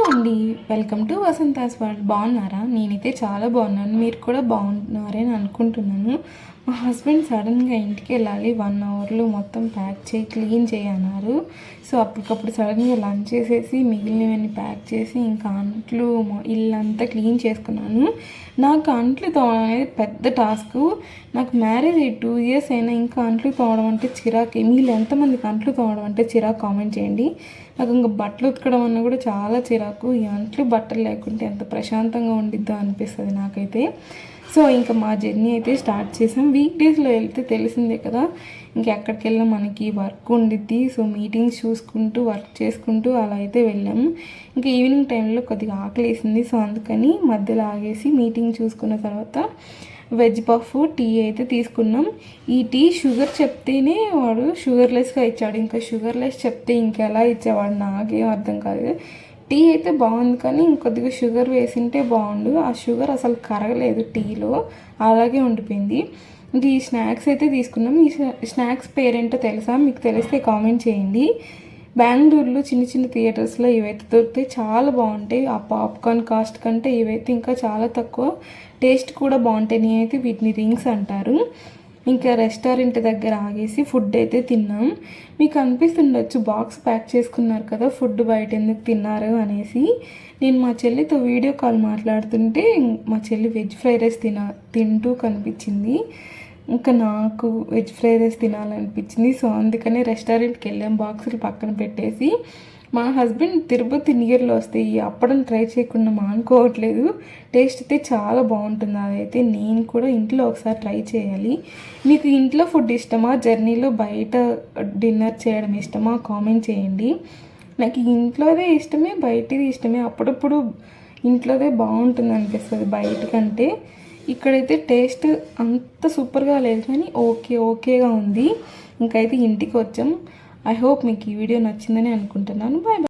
Hello అండి. Welcome to Vasantha's world బాగున్నారా? నేనైతే చాలా బాగున్నాను. మీరు కూడా బాగున్నారని అనుకుంటున్నాను. మా హస్బెండ్ సడన్గా ఇంటికి వెళ్ళాలి వన్ అవర్లో మొత్తం ప్యాక్ చేయి క్లీన్ చేయన్నారు సో అప్పటికప్పుడు సడన్గా లంచ్ చేసేసి మిగిలినవన్నీ ప్యాక్ చేసి ఇంకా అంట్లు ఇల్లంతా క్లీన్ చేసుకున్నాను. నాకు అంట్లు తోవడం అనేది పెద్ద టాస్క్. నాకు మ్యారేజ్ అయ్యి టూ ఇయర్స్ అయినా ఇంకా అంట్లు తోవడం అంటే చిరాకు. మీరు ఎంతమందికి అంట్లు తోవడం అంటే చిరాకు కామెంట్ చేయండి. నాకు ఇంకా బట్టలు ఉతకడం అన్న కూడా చాలా చిరాకు. ఈ అంట్లు బట్టలు లేకుంటే ఎంత ప్రశాంతంగా ఉండిద్దో అనిపిస్తుంది నాకైతే. సో ఇంకా మా జర్నీ అయితే స్టార్ట్ చేసాం. వీక్ డేస్లో వెళ్తే తెలిసిందే కదా ఇంకెక్కడికి వెళ్ళినా మనకి వర్క్ ఉండిద్ది. సో మీటింగ్స్ చూసుకుంటూ వర్క్ చేసుకుంటూ అలా అయితే వెళ్ళాము. ఇంకా ఈవినింగ్ టైంలో కొద్దిగా ఆకలి వేసింది సో అందుకని మధ్యలో ఆగేసి మీటింగ్ చూసుకున్న తర్వాత వెజ్ పఫ్ టీ అయితే తీసుకున్నాం. ఈ టీ షుగర్ చెప్తేనే వాడు షుగర్లెస్గా ఇచ్చాడు. ఇంకా షుగర్లెస్ చెప్తే ఇంకెలా ఇచ్చేవాడు? నాకేం అర్థం కాదు టీ అయితే బాగుంది కానీ ఇంకొద్దిగా షుగర్ వేసింటే బాగుండు. ఆ షుగర్ అసలు కరగలేదు టీలో అలాగే ఉండిపోయింది. ఇంక ఈ స్నాక్స్ అయితే తీసుకున్నాం. ఈ స్నాక్స్ పేరేంటో తెలుసా? మీకు తెలిస్తే కామెంట్ చేయండి. బెంగళూరులో చిన్న చిన్న థియేటర్స్లో ఇవైతే దొరుకుతాయి చాలా బాగుంటాయి. ఆ పాప్కార్న్ కాస్ట్ కంటే ఇవైతే ఇంకా చాలా తక్కువ. టేస్ట్ కూడా బాగుంటాయి. నేనైతే వీటిని రింగ్స్ అంటారు. ఇంకా రెస్టారెంట్ దగ్గర ఆగేసి ఫుడ్ అయితే తిన్నాం. మీకు అనిపిస్తుండొచ్చు బాక్స్ ప్యాక్ చేసుకున్నారు కదా ఫుడ్ బయట ఎందుకు తిన్నారు అనేసి. నేను మా చెల్లితో వీడియో కాల్ మాట్లాడుతుంటే మా చెల్లి వెజ్ ఫ్రైడ్ రైస్ తిన తింటూ కనిపించింది. ఇంకా నాకు వెజ్ ఫ్రైడ్ రైస్ తినాలనిపించింది. సో అందుకనే రెస్టారెంట్కి వెళ్ళాం బాక్సులు పక్కన పెట్టేసి. మా హస్బెండ్ తిరుపతి నియర్లో వస్తే ఈ అప్పడం ట్రై చేయకుండా మానుకోవట్లేదు టేస్ట్ అయితే చాలా బాగుంటుంది అదైతే. నేను కూడా ఇంట్లో ఒకసారి ట్రై చేయాలి. మీకు ఇంట్లో ఫుడ్ ఇష్టమా? జర్నీలో బయట డిన్నర్ చేయడం ఇష్టమా? కామెంట్ చేయండి. నాకు ఇంట్లోదే ఇష్టమే బయటది ఇష్టమే. అప్పుడప్పుడు ఇంట్లోదే బాగుంటుంది అనిపిస్తుంది బయట కంటే ఇక్కడైతే టేస్ట్ అంత సూపర్గా లేదు కానీ ఓకే ఓకేగా ఉంది. ఇంకైతే ఇంటికి వచ్చాం ఐ హోప్ మీకు ఈ వీడియో నచ్చిందని అనుకుంటున్నాను. బాయ్